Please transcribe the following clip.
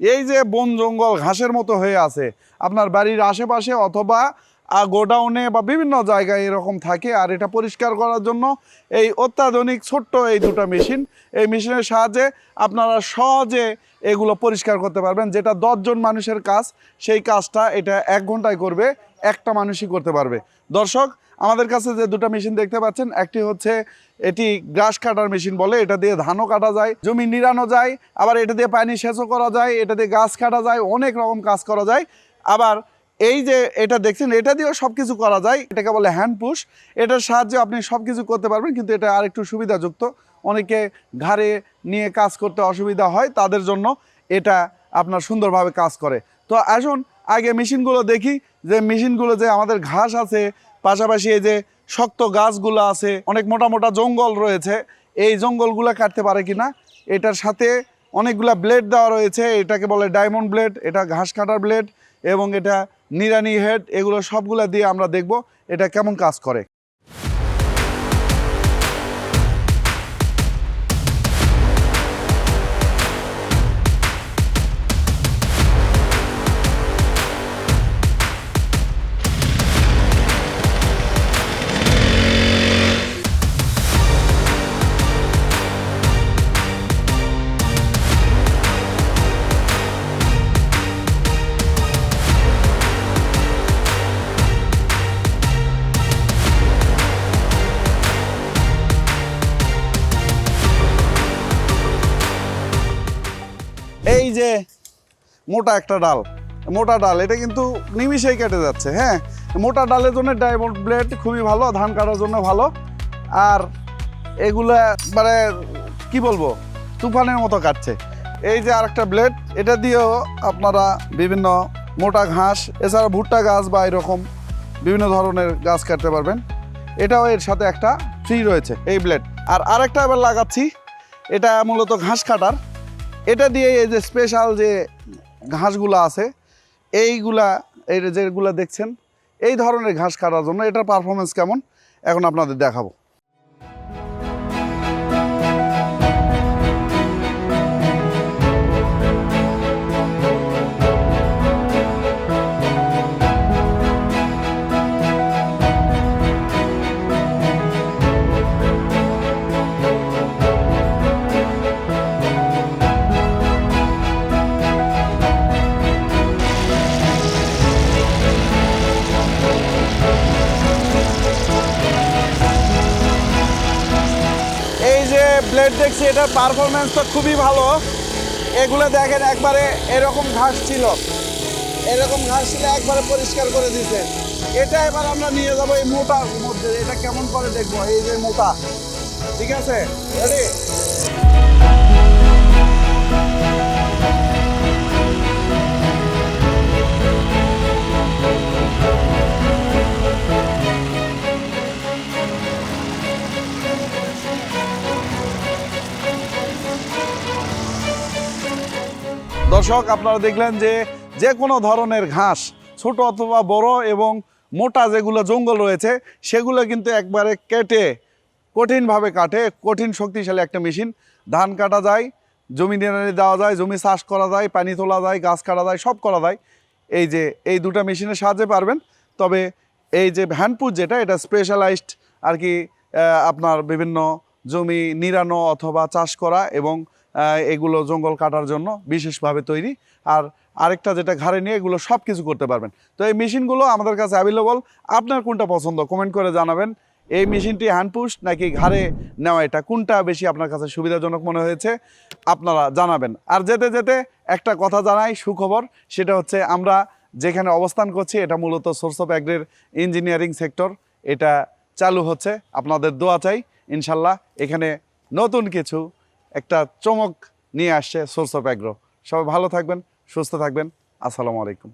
এই যে বন জঙ্গল ঘাসের মতো হয়ে আছে, আপনার বাড়ির আশেপাশে অথবা গোডাউনে বা বিভিন্ন জায়গায় এরকম থাকে, আর এটা পরিষ্কার করার জন্য এই অত্যাধুনিক ছোট্ট এই দুটো মেশিন, এই মেশিনের সাহায্যে আপনারা সহজে এগুলো পরিষ্কার করতে পারবেন, যেটা দশজন মানুষের কাজ, সেই কাজটা এটা এক ঘন্টায় করবে, একটা মানুষই করতে পারবে। দর্শক, আমাদের কাছে যে দুটো মেশিন দেখতে পাচ্ছেন, একটি হচ্ছে এটি গ্রাস কাটার মেশিন বলে, এটা দিয়ে ধানও কাটা যায়, জমি নিড়ানো যায়, আবার এটা দিয়ে পানি সেচও করা যায়, এটা দিয়ে গাছ কাটা যায়, অনেক রকম কাজ করা যায়। আবার এই যে এটা দেখছেন, এটা দিয়েও সব কিছু করা যায়, এটাকে বলে হ্যান্ড পুশ এটার সাহায্যে আপনি সব কিছু করতে পারবেন, কিন্তু এটা আরেকটু সুবিধাযুক্ত। অনেকে ঘাড়ে নিয়ে কাজ করতে অসুবিধা হয়, তাদের জন্য এটা আপনার সুন্দরভাবে কাজ করে। তো আসুন, আগে মেশিনগুলো দেখি, যে মেশিনগুলো যে আমাদের ঘাস আছে, পাশাপাশি এই যে শক্ত গাছগুলো আছে, অনেক মোটা মোটা জঙ্গল রয়েছে। এই জঙ্গলগুলো কাটতে পারে কিনা? এটার সাথে অনেকগুলা ব্লেড দেওয়া রয়েছে। এটাকে বলে ডায়মন্ড ব্লেড এটা ঘাস কাটার ব্লেড এবং এটা নিরানি হেড এগুলো সবগুলা দিয়ে আমরা দেখব এটা কেমন কাজ করে। মোটা একটা ডাল। মোটা ডাল, এটা কিন্তু নিমিষেই কেটে যাচ্ছে হ্যাঁ? মোটা ডালের জন্য ডায়মন্ড ব্লেড খুবই ভালো, ধান কাটার জন্য ভালো। আর এগুলা মানে কি বলব, তুফানের মতো কাটছে। এই যে আরেকটা ব্লেড, এটা দিয়েও আপনারা বিভিন্ন মোটা ঘাস, এছাড়া ভুট্টা গাছ বা এরকম বিভিন্ন ধরনের গাছ কাটতে পারবেন। এটাও এর সাথে একটা ফ্রি রয়েছে, এই ব্লেড। আর আরেকটা এবার লাগাচ্ছি, এটা মূলত ঘাস কাটার। এটা দিয়ে এই যে স্পেশাল যে ঘাসগুলো আছে, এইগুলা, এই যেগুলো দেখছেন, এই ধরনের ঘাস কাটার জন্য এটার পারফরমেন্স কেমন? এখন আপনাদের দেখাবো। ব্লেড দেখছি, এটার পারফরমেন্স তো খুবই ভালো। এগুলো দেখেন, একবারে এরকম ঘাস ছিল। এরকম ঘাস ছিল, একবারে পরিষ্কার করে দিছে। এটা এবার আমরা নিয়ে যাব এই মোটার মধ্যে। এটা কেমন করে দেখব? এই যে মোটা। ঠিক আছে? দর্শক, আপনারা দেখলেন যে যে কোনো ধরনের ঘাস, ছোট অথবা বড় এবং মোটা যেগুলো জঙ্গল রয়েছে, সেগুলো কিন্তু একবারে কেটে কঠিনভাবে কাটে, কঠিন শক্তিশালী একটা মেশিন। ধান কাটা যায়, জমি নিড়ানি দেওয়া যায়, জমি চাষ করা যায়, পানি তোলা যায়, গাছ কাটা যায়, সব করা যায়। এই যে, এই দুটো মেশিনের সাহায্যে পারবেন। তবে এই যে হ্যান্ডপুট যেটা, এটা স্পেশালাইজড আর কি আপনার বিভিন্ন জমি নিরানো অথবা চাষ করা এবং এগুলো জঙ্গল কাটার জন্য বিশেষভাবে তৈরি। আর আরেকটা যেটা ঘাড়ে নিয়ে এগুলো সব কিছু করতে পারবেন। তো এই মেশিনগুলো আমাদের কাছে অ্যাভেলেবল আপনার কোনটা পছন্দ কমেন্ট করে জানাবেন। এই মেশিনটি হ্যান্ডপুশ নাকি ঘাড়ে নেওয়া, এটা কোনটা বেশি আপনার কাছে সুবিধাজনক মনে হয়েছে আপনারা জানাবেন। আর যেতে যেতে একটা কথা জানাই, সুখবর, সেটা হচ্ছে আমরা যেখানে অবস্থান করছি, এটা মূলত সোর্স অফ অ্যাগ্রের ইঞ্জিনিয়ারিং সেক্টর এটা চালু হচ্ছে। আপনাদের দোয়া চাই, ইনশাল্লাহ এখানে নতুন কিছু একটা চমক নিয়ে আসছে সোর্স অফ অ্যাগ্রো সবাই ভালো থাকবেন সুস্থ থাকবেন। আসসালামু আলাইকুম।